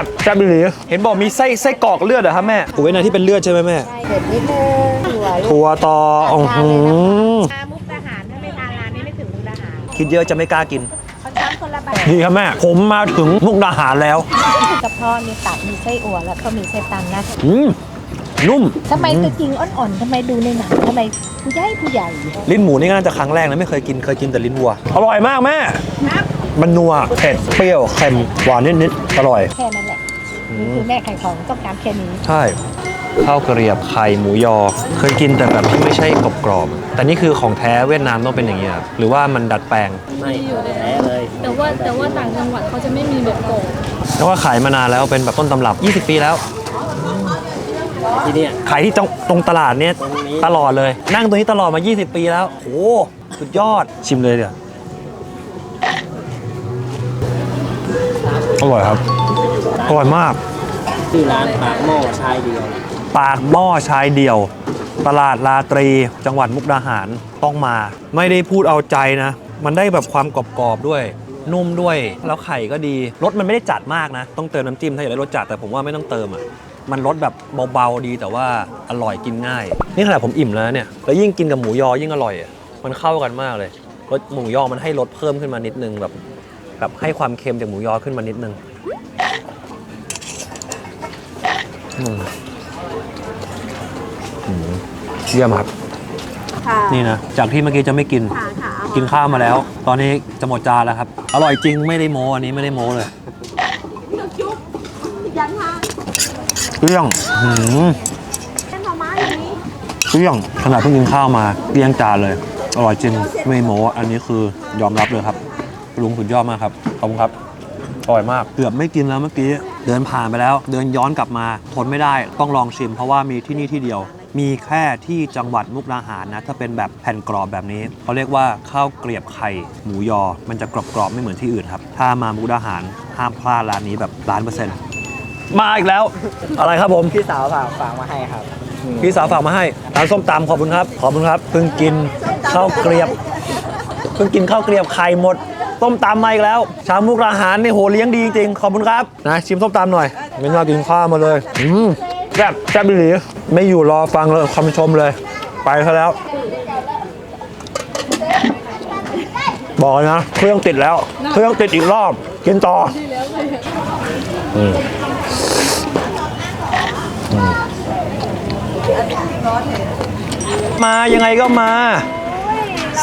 แบบแซ่บหรือเห็นบอกมีไส้ไส้กรอกเลือดเหรอครับแม่โอ้ยนะที่เป็นเลือดใช่ไหมแม่ใช่เผ็ดนิดนึงถั่วลูกถั่วต่ออ๋อหือชามุกดาหารถ้าไม่ทานร้านนี้ไม่ถึงมุกดาหารคิดเยอะจะไม่กล้ากินเขาช้อนคนละแบบนี่ครับแม่ ผมมาถึงมุกดาหารแล้วกระเพาะมีตับมีไส้อั่วแล้วก็มีไส้ตันนะอืมนุ่มทำไมตัวจริงอ่อนๆทำไมดูในหนังทำไมผู้ใหญ่ผู้ใหญ่ ลิ้นหมูนี่ก็น่าจะครั้งแรกนะไม่เคยกินเคยกินแต่ลิ้นวัว อร่อยมากแม่มันนัวเผ็ดเปรี้ยวเค็มหวานนิดๆอร่อยแค่นั้นแหละ นี่คือแม่ไข่ของต้องการแค่นี้ใช่ข้าวกระเรียบไข่หมูยอ เคยกินแต่แบบที่ไม่ใช่กรอบๆแต่นี่คือของแท้เวียดนามต้องเป็นอย่างนี้ยครับหรือว่ามันดัดแปลงไม่แท้เลย แต่ว่าแต่ว่าต่างจังหวัดเขาจะไม่มีแบบโก่งแล้วว่าขายมานานแล้วเป็นแบบต้นตำรับ 20 ปีแล้วที่เนี่ยขายที่ตรงตรงตลาดเนี่ยตรงนี้ตลอดเลย นั่งตรงนี้ตลอดมา 20 ปีแล้วโอ้สุดยอดชิมเลยเดี๋ยวอร่อยครับอ ร่อยมาก ชื่อร้านปากหม้อชายเดียว ปากหม้อชายเดี่ยว ตลาดลาตรี จังหวัดมุกดาหารต้องมา ไม่ได้พูดเอาใจนะ มันได้แบบความกรอบๆด้วย นุ่มด้วย แล้วไข่ก็ดีรสมันไม่ได้จัดมากนะ ต้องเติมน้ำจิ้มถ้าอยากได้รสจัดแต่ผมว่าไม่ต้องเติมอะมันรสแบบเบาๆดีแต่ว่าอร่อยกินง่าย นี่ขนาดผมอิ่มแล้วนะเนี่ยแล้วยิ่งกินกับหมูยอยิ่งอร่อยอะมันเข้ากันมากเลยรสหมูยอมันให้รสเพิ่มขึ้นมานิดนึงแบบแบบให้ความเค็มจากหมูยอขึ้นมานิดนึง เยี่ยมครับ ค่ะนี่นะ จากที่เมื่อกี้จะไม่กิน ค่ะค่ะกินข้าวมาแล้ว ตอนนี้จะหมดจานแล้วครับ อร่อยจริงไม่ได้โม้อันนี้ไม่ได้โม้เลยเปรี้ยงหืมเปรี้ยง ขนาดเพิ่งกินข้าวมาเกลี้ยงจานเลย อร่อยจริงไม่โม้อันนี้คือยอมรับเลยครับลุงสุดยอดมากครับ ขอบคุณครับ อร่อยมาก เกือบไม่กินแล้วเมื่อกี้ เดินผ่านไปแล้ว เดินย้อนกลับมาทนไม่ได้ต้องลองชิม เพราะว่ามีที่นี่ที่เดียว มีแค่ที่จังหวัดมุกดาหารนะ ถ้าเป็นแบบแผ่นกรอบแบบนี้เขาเรียกว่าข้าวเกลียบไข่หมูยอ มันจะกรอบๆไม่เหมือนที่อื่นครับ ถ้ามามุกดาหารห้ามพลาดร้านนี้แบบล้านเปอร์เซ็นต์มาอีกแล้ว อะไรครับผมพี่สาวฝากฝากมาให้ครับ พี่สาวฝากมาให้ร้านส้มตำขอบคุณครับขอบคุณครับเพิ่งกินข้าวเกลียบเพิ่งกินข้าวเกลียบไข่หมด ต้มตำมาอีกแล้ว ชาวมุกดาหารนี่โหเลี้ยงดีจริงๆขอบคุณครับนะชิมส้มตำหน่อยไม่น่ากินข้าวมาเลยอืมแซ่บแซ่บดีไม่อยู่รอฟังเลยคำชมเลย ไปซะแล้ว บอกเลยนะ เครื่องติดแล้ว เครื่องติดอีกรอบ กินต่ออืมมายังไงก็มา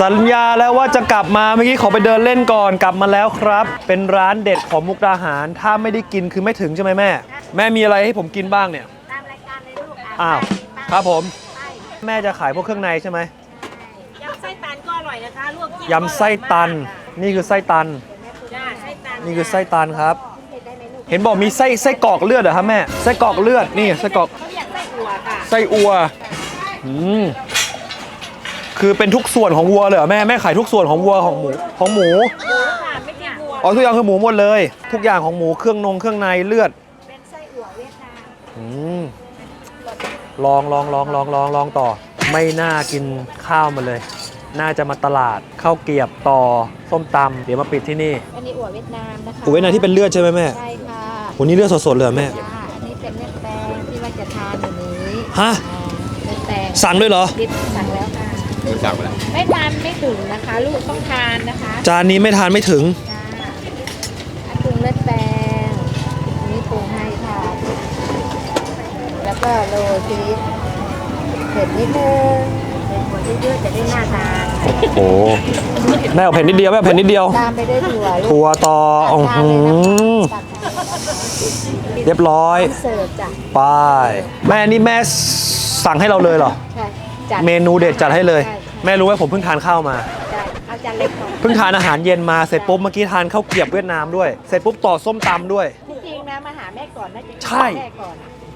สัญญาแล้วว่าจะกลับมาเมื่อกี้ขอไปเดินเล่นก่อนกลับมาแล้วครับ เป็นร้านเด็ดของมุกดาหาร ถ้าไม่ได้กินคือไม่ถึงใช่ไหมแม่ แม่มีอะไรให้ผมกินบ้างเนี่ยตามรายการเลยลูกอ้าวครับผม แม่จะขายพวกเครื่องในใช่ไหมยำไส้ตันก็อร่อยนะคะลวกจิ้มยำไส้ตันนี่คือไส้ตันจ้าไส้ตัน นี่คือไส้ตันครับ เห็นบอกมีไส้ไส้กรอกเลือดเหรอครับแม่ไส้กรอกเลือดนี่ไส้กรอกเขาอยากไส้อั่วค่ะไส้อัวอืม คือเป็นทุกส่วนของวัวเลยเหรอแม่แม่ขายทุกส่วนของวัวของหมูของหมูหมูค่ะไม่ใช่วัวอ๋อทุกอย่างคือหมูหมดเลย ทุกอย่างของหมูเครื่องนงเครื่องในเลือดเป็นไส้อั่วเวียดนามอืมลองลองลองลองลองลองต่อ ไม่น่ากินข้าวมาเลย น่าจะมาตลาดข้าวเกรียบต่อส้มตำเดี๋ยวมาปิดที่นี่อันนี้อั่วเวียดนามนะคะอุ้ยนะที่เป็นเลือดใช่ไหมแม่ใช่ค่ะวันนี้เลือดสดๆเลยเหรอแม่จ้าอันนี้เป็นเลือดแปลงที่ว่าจะทานอยู่นี้ฮะ อ่าเลือดแปลงสั่งด้วยเหรอ ดิบสั่งแล้ว ค่ะสั่งแล้วไม่ทานไม่ถึงนะคะ ลูกต้องทานนะคะจานนี้ไม่ทานไม่ถึงจ้าอันปรุงเลือดแปลงอันนี้ปรุงให้ค่ะ แล้วก็โรยชีสเผ็ดนิดนึงเผ็ดหมดเยอะๆจะได้น่าทานโอ้แม่เอาเผ็ดนิดเดียวแม่เอาเผ็ดนิดเดียว ตามไปด้วยถั่วลูกถั่วต่ออื้อทานหืเลยนะคะอตักค่ะเรียบร้อย เสิร์ฟจ้ะไปแม่นี่แม่สั่งให้เราเลยเหรอ ใช่ จัดเมนูเด็ดจัดให้เลย ใช่แม่รู้ไหมผมเพิ่งทานข้าวมาจัดเอาจานเล็กก่อนเพิ่งทานอาหารเย็นมาเสร็จปุ๊บเมื่อกี้ทานข้าวเกรียบเวียดนามด้วย เสร็จปุ๊บต่อส้มตำด้วย จริงๆนะมาหาแม่ก่อนนะจะกินใช่ แม่ก่อน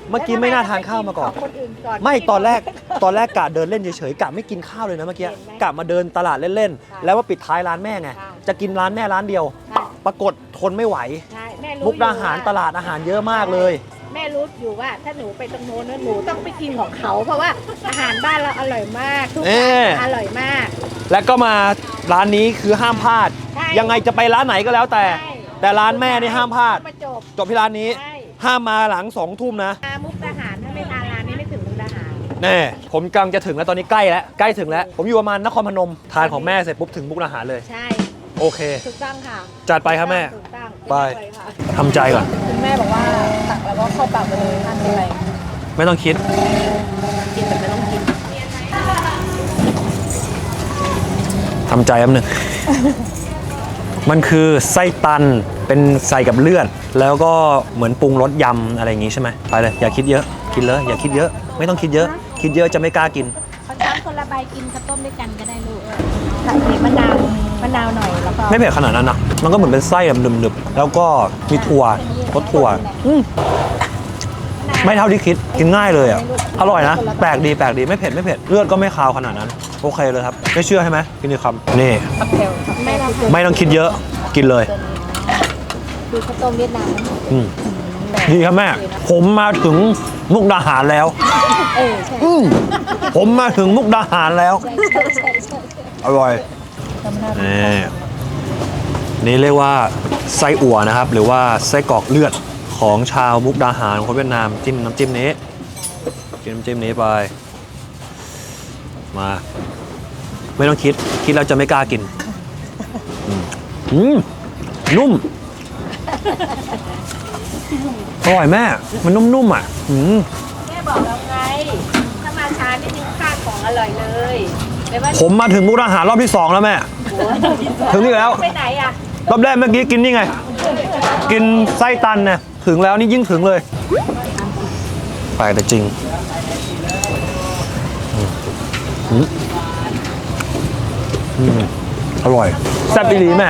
เมื่อกี้ไม่น่าทานข้าวมาก่อนขงคนอื่นก่อน ไม่ตอนแรกตอนแรกกะเดินเล่นเฉยๆกะไม่กินข้าวเลยนะเมื่อกี้กะมาเดินตลาดเล่นค่ะๆแล้วว่าปิดท้ายร้านแม่ไงค่ะ จะกินร้านแม่ร้านเดียว ใช่ปรากฏทนไม่ไหว ใช่แม่รู้มุกดาหารอยู่ว่ตลาดอาหารเยอะมากเลย แม่รู้อยู่ว่าถ้าหนูไปตรงโน้นนะหนูต้องไปกินของเขา เพราะว่าอาหารบ้านเราอร่อยมากทุกเอ๊ร้าะนอร่อยมาก แล้วก็มาร้านนี้คือห้ามพลาดใช่ยังไงจะไปร้านไหนก็แล้วแต่ใช่แต่ร้านแม่นี่ห้ามพลาดมาจบจบที่ร้านนี้ใช่ห้ามมาหลังสองทุ่มนะมามุกดาหารถ้าไม่ทานร้านนี้ไม่ถึงมุกดาหารแน่ผมกำลังจะถึงแล้วตอนนี้ใกล้แล้วใกล้ถึงแล้ว ผมอยู่ประมาณนครพนมทานของแม่เสร็จปุ๊บถึงมุกดาหารเลยใช่ โอเค ถูกต้องค่ะจัดไปครับแม่ ถูกต้องไป เลยค่ะทำใจก่อน คุณแม่บอกว่าตักแล้วก็เข้าปากไปเลยทานไปเลยไม่ต้องคิด กินแบบไม่ต้องกินทำใจแป๊บหนึงมันคือไส้ตัน เป็นใส่กับเลือด แล้วก็เหมือนปรุงรสยำอะไรอย่างงี้ใช่ไหมไปเลย อย่าคิดเยอะ กินเลย อย่าคิดเยอะ ไม่ต้องคิดเยอะ คิดเยอะจะไม่กล้ากิน เขาช้อนคนละใบกินข้าวต้มด้วยกันก็ได้ลูกใส่มะนาว มะนาวหน่อยแล้วก็ไม่เผ็ดขนาดนั้นนะ มันก็เหมือนเป็นไส้แบบหนึบๆ แล้วก็มีถั่วรสถั่วอืมไม่เท่าที่คิด กินง่ายเลยอะ อร่อยนะ แปลกดีแปลกดี ไม่เผ็ดไม่เผ็ด เลือดก็ไม่คาวขนาดนั้น โอเคเลยครับ ไม่เชื่อใช่ไหมกินดีคำนี่ ไม่ต้องไม่ต้องคิดเยอะ กินเลย ดูข้าวต้มเวียดนามนะอืมดีครับแม่ ผมมาถึงมุกดาหารแล้ว เออใช่อืมผมมาถึงมุกดาหารแล้วใช่ใช่ใช่ใช่อร่อยธรรมดา นี่นี่เรียกว่าไส้อั่วนะครับ หรือว่าไส้กรอกเลือดของชาวมุกดาหารคนเวียดนามจิ้มน้ำจิ้มนี้กินน้ำจิ้มนี้ไป มา ไม่ต้องคิดคิดแล้วจะไม่กล้ากินอืมอืมนุ่มอร่อยแม่ มันนุ่มๆอะ อืมแม่บอกแล้วไง ถ้ามาช้านี่นึงค่าของอร่อยเลยแต่ว่า ผมมาถึงมุกดาหารรอบที่สองแล้วแม่ ถึงนี่แล้ว ไปไหนอะ รอบแรกเมื่อกี้กินนี่ไง กินไส้ตันเนี่ยถึงแล้วนี่ยิ่งถึงเลยแปลกแต่จริงอืมอืมอืมอร่อย แซ่บอีหลีแม่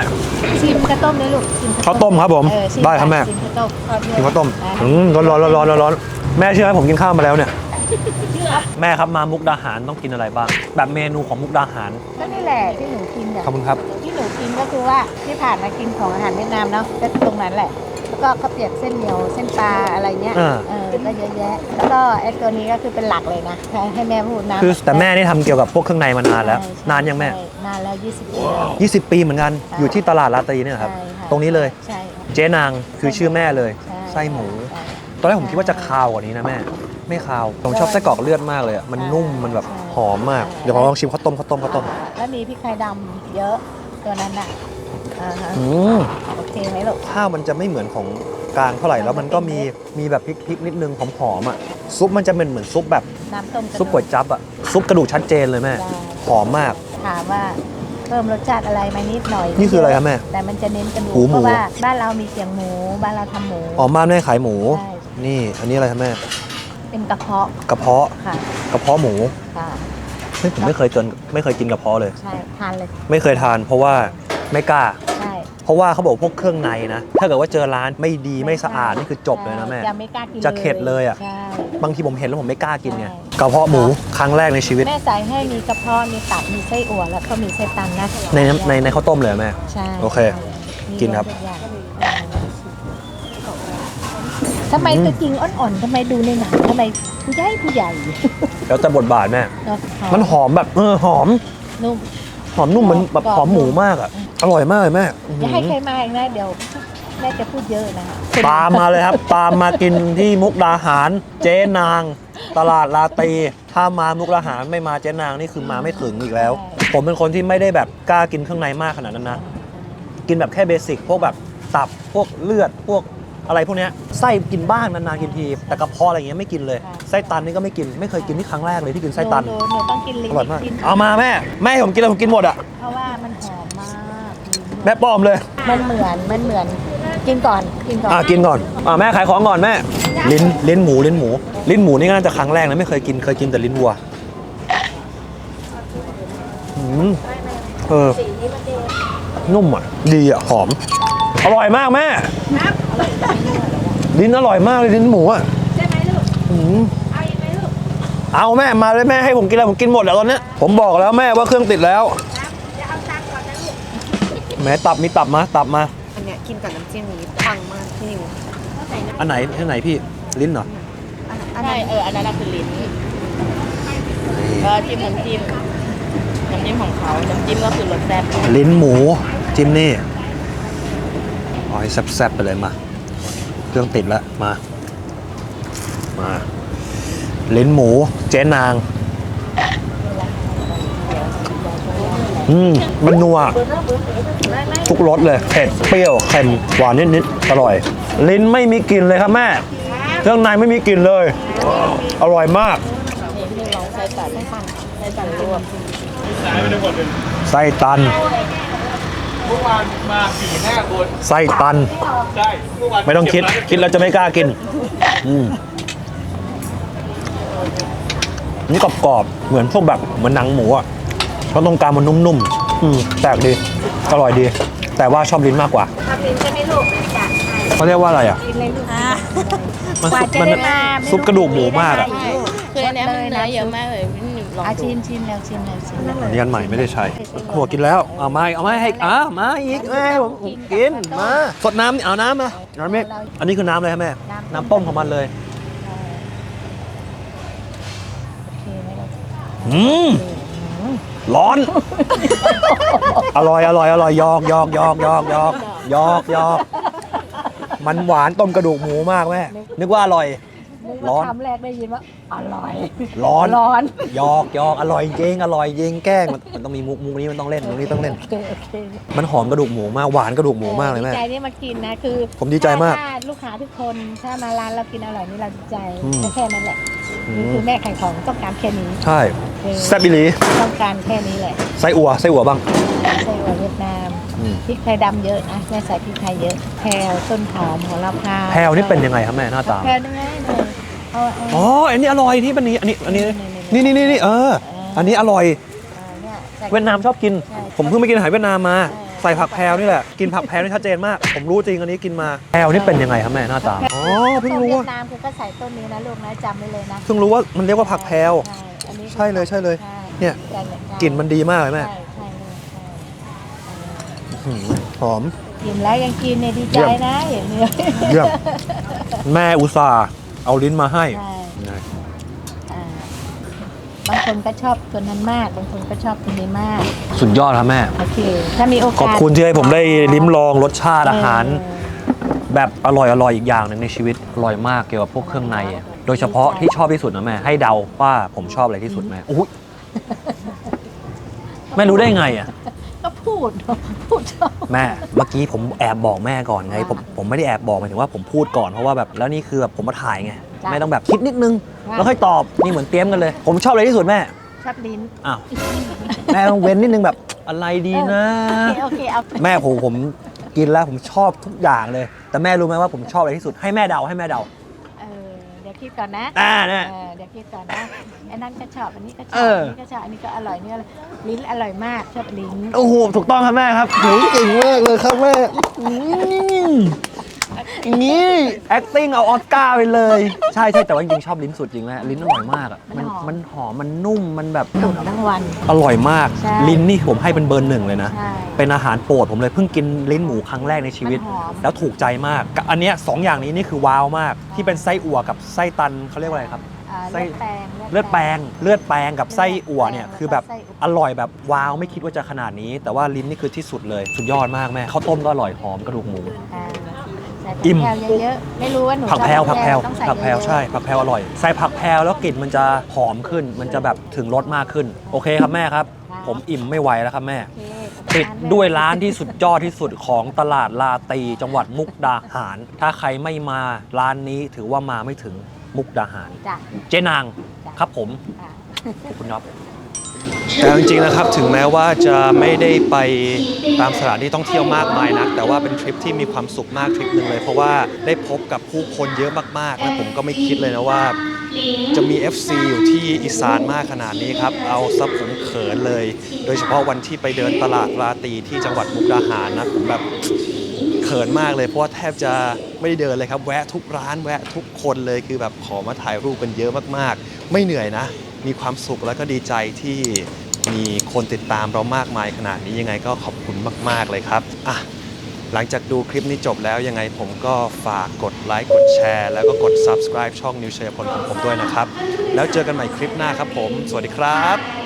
ชิมข้าวต้มเลยลูกชิมข้าวต้มครับผมเออชิมได้ครับแม่ ชิมข้าวต้ม กินข้าวต้ม อืมร้อนร้อนร้อนร้อนร้อนร้อนแม่เชื่อไหมผมกินข้าวมาแล้วเนี่ย แม่ครับมามุกดาหารต้องกินอะไรบ้าง แบบเมนูของมุกดาหาร ก็นี่แหละที่หนูกินเนี่ยขอบคุณครับ ที่หนูกินก็คือว่าที่ผ่านมากินของอาหารเวียดนามเนาะก็ตรงนั้นแหละ แล้วก็ข้าวเปียกเส้นเหนียวเส้นปลาอะไรเงี้ยอ่า เออก็เยอะแยะ แล้วก็ไอ้ตัวนี้ก็คือเป็นหลักเลยนะให้ให้แม่พูดนะคือแต่แม่นี่ทำเกี่ยวกับพวกเครื่องในมานานแล้ว ใช่นานยังแม่ ใช่นานแล้ว 20ปีแล้ว 20 ปีเหมือนกัน ใช่อยู่ที่ตลาดลาตรีเนี่ยครับ ใช่ค่ะ ตรงนี้เลย ใช่ค่ะเจ๊นางคือชื่อแม่เลย ใช่ไส้หมู ใช่ตอนแรกผมคิดว่าจะคาวกว่านี้นะแม่ ไม่คาวผมชอบไส้กรอกเลือดมากเลยอะมันนุ่ม มันแบบใช่หอมมากใช่เดี๋ยวผมลองชิมข้าวต้มข้าวต้มข้าวต้มแล้วมีพริกไทยดำเยอะตัวนั้นอะอ่าฮะอืมโอเคไหมลูก ข้าวมันจะไม่เหมือนของกลางเท่าไหร่ แล้วมันก็มี มีแบบพริกพริกนิดนึงหอมๆอะ ซุปมันจะเป็นเหมือนซุปแบบ น้ำต้มระดูซุปก๋วยจั๊บอะ ซุปกระดูกชัดเจนเลยแม่ ได้หอมมาก ถามว่าเพิ่มรสชาติอะไรไหมนิดหน่อยนี่คืออะไรครับแม่ แต่มันจะเน้นกระดูกหูหมู เพราะว่าบ้านเรามีเขียงหมู บ้านเราทำหมู อ๋อบ้านแม่ขายหมู ใช่ นี่ อันนี้อะไรครับแม่ เป็นกระเพาะกระเพาะค่ะกระเพาะหมูค่ะเฮ้ยผมไม่เคยเกินไม่เคยกินกระเพาะเลย ใช่ทานเลยไม่เคยทานเพราะว่าไม่กล้า ใช่เพราะว่าเขาบอกพวกเครื่องในนะ ถ้าเกิดว่าเจอร้านไม่ดีไม่สะอาดนี่คือจบเลยนะแม่ จะไม่กล้ากินจะเข็ดเลยอะ ใช่ บางทีผมเห็นแล้วผมไม่กล้ากินไงใช่ กระเพาะหมูครั้งแรกในชีวิต แม่ใส่ให้มีกระเพาะมีตับมีไส้อั่วแล้วก็มีไส้ตันนะในน้ำในในข้าวต้มเลยเหรอแม่ ใช่โอเคมีกินครับ ทุอย่าง ทำไมตัวจริงอ่อนๆทำไมดูในหนังทำไมผู้ใหญ่ผู้ใหญ่แล้วแต่บทบาทแม่เนอะมันหอมแบบเออหอม นุ่ม หอมนุ่มเหมันแบบกรอบหอมหมูมากอะ อร่อยมากเลยแม่อื้ออย่าให้หืใครอมาอีกนะเดี๋ยวแม่จะพูดเยอะนะตามมาเลยครับ ตามมากินที่มุกดาหาร เจ๊นาง ตลาดลาตีถ้ามามุกดาหารไม่มาเจ๊นางนี่คือมาไม่ถึงอีกแล้ว ผมเป็นคนที่ไม่ได้แบบกล้ากินเครื่องในมากขนาดนั้นนะ กินแบบแค่เบสิกพวกแบบตับพวกเลือดพวก อะไรพวกเนี้ยไส้กินบ้างนานๆกินทีแต่กระเพาะอะไรเงี้ยไม่กินเลยไส้ตันนี่ก็ไม่กินไม่เคยกินที่ครั้งแรกเลยที่กินไส้ตันหหหนูต้องกินลิ้นอร่อยมาก ลิ้นเอามาแม่ แม่ให้ผมกินแล้วผมกินหมดอะ เพราะว่ามันหอมมากแม่ป้อมเลย มันเหมือนมันเหมือนกินก่อนกินก่อนอะกินก่อน อะแม่ขายของก่อนแม่ ลิ้นลิ้นหมูลิ้นหมู ลิ้นหมูนี่ก็น่าจะครั้งแรกนะไม่เคยกินเคยกินแต่ลิ้นวัวอืมเออนุ่มอะดีอะหอม อร่อยมากแม่ ลิ้นอร่อยมากเลยลิ้นหมูอะใช่ไหมลูกอืมเอาอีกไหมลูกเอาแม่มาเลยแม่ให้ผมกินอะไรผมกินหมดแล้วตอนเนี้ยผมบอกแล้วแม่ว่าเครื่องติดแล้วจะเอาตังค์ก่อนนะลูกแหมตับมีตับมาตับมา อันเนี้ยกินกับน้ำจิ้มนี้ปังมากพี่นิวอันไหนอันไหนพี่ลิ้นเหรออันอันใช่นั้นเอออันนั้นน่ะคือลิ้นก็จิ้มน้ำจิ้มน้ำจิ้มของเขาน้ำจิ้มก็คือรสแซ่บลิ้นหมูจิ้มนี่เอาให้แซ่บๆไปเลยมา เครื่องติดแล้วมา มาลิ้นหมูเจ๊นาง อืมมันนัว ทุกรสเลย เผ็ด เปรี้ยว เค็ม หวานนิดๆ อร่อย ลิ้นไม่มีกลิ่นเลยครับแม่ เครื่องในไม่มีกลิ่นเลย อร่อยมากนี่ พี่ลองใส่ตันให้มันใส่ตันรวมไส้ตันไส้ตันไม่ต้องคิด คิดแล้วจะไม่กล้ากิน อืมนี่กรอบๆ เหมือนพวกแบบเหมือนหนังหมูอะเพราะตรงกลางมันนุ่มๆ อืมแปลกดี อร่อยดี แต่ว่าชอบลิ้นมากกว่า ทำลิ้นใช่ไหมลูกจ้ะเขาเรียกว่าอะไรอะกินเลยลูก มันกว่าซุปจะมันได้มาไม่ซุปกระดูกหมูมากอะรู้คืออันเนี้ยมันเนื้อเยอะมากเลยพี่หนึ่ง ลองอาดูชิมชิมแล้วชิมแล้วชิมแล้วอันนี้อันใหม่ไม่ได้ใช้หัวกินแล้วเอามาอีกเอามาให้อ่ามาอีกแม่ผมผมกินมาสดน้ำนี่เอาน้ำมาน้ำเมฆอันนี้คือน้ำเลยครับแม่น้ำต้มของมันเลยโอเคไหมลูกอืมร้อน อร่อยอร่อยอร่อยยอกยอกยอกยอกยอกยอกยอกมันหวานต้มกระดูกหมูมากแม่นึกว่าอร่อย ร้อน คำแรกได้ยินว่า อร่อย ร้อนร้อนยอกยอกอร่อยจริงอร่อยจริงแกล้งมันมันต้องมีมุกมุกนี้มันต้องเล่นมุกนี้ต้องเล่น โอเคโอเคมันหอมกระดูกหมูมากหวานกระดูกหมูมากเลยแม่ ดีใจที่มากินนะคือผมดีใจมากถ้ถ้ลูกค้าทุกคนถ้ามาร้านเรากินอร่อยนี่เราดีใจอืมแค่นั้นแหละอืนี่มคือแม่ขายของต้องการแค่นี้ใช่คือแซ่บอีหลีต้องการแค่นี้แหละไส้อั่วไส้อั่วบ้าง ไส้อั่วเวียดนามอืม พริกไทยดำเยอะนะแม่ใส่พริกไทยเยอะแพรวต้นหอมหัวละพาแพลวนี่เป็นยังไงครับแม่หน้าตา แพรวนี่ไง เอาเอาอ๋ออันนี้อร่อยที่เป็นนี้อันนี้อันนี้นี่นี่นี่นี่เออ อันนี้อร่อยเอาเนี่ยใส่ เวียดนามชอบกิน ใช่ผมเพิ่งไปกินอาหารเวียดนามมาใช่ใส่ผักแพรวนี่แหละกินผักแพรวนี่ชัดเจนมาก ผมรู้จริงอันนี้กินมาแพรวนี่เป็นยังไงครับแม่หน้าตาอ๋อเพิ่งต้นรู้เวียว่าดนามคือก็ใส่ต้นนี้นะลูกนะจำไว้เลยนะเพิ่งรู้ว่ามันเรียกว่าผักแพรว ใช่อันนี้ใช่เลยใช่เลย ใช่เนี่ย ใช่เลยกลิ่นมันดีมากเลยแม่ใช่ใช่เลยใช่หืมหอม กินแล้วยังกินเนี่ยดีใจเยี่ยม นะอย่างเนี้ยเยี่ยมแม่อุตส่าห์ เอาลิ้นมาให้ใช่อ่าบางคนก็ชอบตัวนั้นมาก บางคนก็ชอบตัวนี้มาก สุดยอดครับแม่ โอเค ถ้ามีโอกาสขอบคุณที่ให้ผมได้ลิ้มลองรสชาติอาหาร เออ แบบอร่อยอร่อยอีกอย่างหนึ่งในชีวิตอร่อยมากเกี่ยวกับพวกเครื่องในอะโดยเฉพาะที่ชอบที่สุดนะแม่ให้เดาว่าผมชอบอะไรที่สุดแม่อุ้ยแม่รู้ได้ไงอะก็พูด พูดชอบ แม่เมื่อกี้ผมแอบบอกแม่ก่อนไงผมผมไม่ได้แอบบอกหมายถึงว่าผมพูดก่อนเพราะว่าแบบแล้วนี่คือแบบผมมาถ่ายไงจ้ะแม่ต้องแบบคิดนิดนึงว่าแล้วค่อยตอบนี่เหมือนเตรียมกันเลย ผมชอบอะไรที่สุดแม่ชอบลิ้นอ้าวแม่ต้องเว้นนิดนึงแบบอะไรดีนะ โอเคโอเคเอาแม่ผมผมกินแล้วผมชอบทุกอย่างเลย แต่แม่รู้ไหมว่าผมชอบอะไรที่สุดให้แม่เดาให้แม่เดาเออเดี๋ยว คิดก่อนนะอ่าเนี่ยเออเดี๋ยวคิดก่อนนะอันนั้นก็ชอบอันนี้ก็ชอบเอออั อันนี้ก็ชอบอันนี้ก็อร่อยนี่อร่อยลิ้นอร่อยมากชอบลิ้นโอ้โห ถูกต้องครับแม่ครับหนูเก่งมากเลยครับแม่อืมอย่าง นี้ acting เอาออสการ์ไปเลย ใช่ใช่แต่ว่าจริงๆชอบลิ้นสุดจริงแม่ลิ้นอร่อยมากอะมันมันหอมมันนุ่มมันแบบหนุนทั้งวัน อร่อยมาก ใช่ลิ้นนี่ผมให้เป็นเบอร์หนึ่งเลยนะ ใช่เป็นอาหารโปรดผมเลยเพิ่งกินลิ้นหมูครั้งแรกในชีวิต มันหอม แล้วถูกใจมากกับอันเนี้ยสองอย่างนี้นี่คือว้าวมาก ที่เป็นไส้อั่วกับไส้ตันเขาเรียกว่าอะไรครับ อ่าไส้ เลือดแปลง เลือดแปลงเลือดแปลงกับไส้อั่วเนี่ยเลือดแปลงคือแบบแล้วก็ไส้อั่ว อร่อยแบบว้าวไม่คิดว่าจะขนาดนี้ แต่ว่าลิ้นนี่คือที่สุดเลย สุดยอดมากแม่ข้าวต้มก็อร่อยหอมกระดูกหมู อ่าใส่อิ่ผักมแพรวเยอะๆไม่รู้ว่าหนูผักแพรวชอบผักแพรวต้องใส่ผักแพรวเยอะๆใช่ผักแพรวอร่อย ใส่ผักแพรวแล้วกลิ่นมันจะหอมขึ้น มันจะแบบถึงรสมากขึ้น โอเคครับแม่ครับ ผมอิ่มไม่ไหวแล้วครับแม่ โอเคปิดด้วยร้านที่สุดยอดที่สุดของตลาดลาตีจังหวัดมุกดาหาร ถ้าใครไม่มาร้านนี้ถือว่ามาไม่ถึงมุกดาหาร จ้ะเจ๊นางจ้ะครับผมอะขอบคุณครับ แต่จริงๆนะครับถึงแม้ว่าจะไม่ได้ไปตามสถานที่ท่องเที่ยวมากมายนัก แต่ว่าเป็นทริปที่มีความสุขมากทริปหนึ่งเลย เพราะว่าได้พบกับผู้คนเยอะมากๆ และผมก็ไม่คิดเลยนะว่า จะมี FC อยู่ที่อีสานมากขนาดนี้ครับ เอาซับผมเขินเลย โดยเฉพาะวันที่ไปเดินตลาดราตรีที่จังหวัดมุกดาหารนะผมแบบเขินมากเลย เพราะว่าแทบจะไม่ได้เดินเลยครับ แวะทุกร้านแวะทุกคนเลยคือแบบขอมาถ่ายรูปกันเยอะมากๆ ไม่เหนื่อยนะ มีความสุขแล้วก็ดีใจที่มีคนติดตามเรามากมายขนาดนี้ยังไงก็ขอบคุณมาก ๆ เลยครับอะหลังจากดูคลิปนี้จบแล้วยังไงผมก็ฝากกดไลค์กดแชร์ แล้วก็กด subscribe ช่องนิวเชียพลของผมด้วยนะครับ แล้วเจอกันใหม่คลิปหน้าครับผม สวัสดีครับ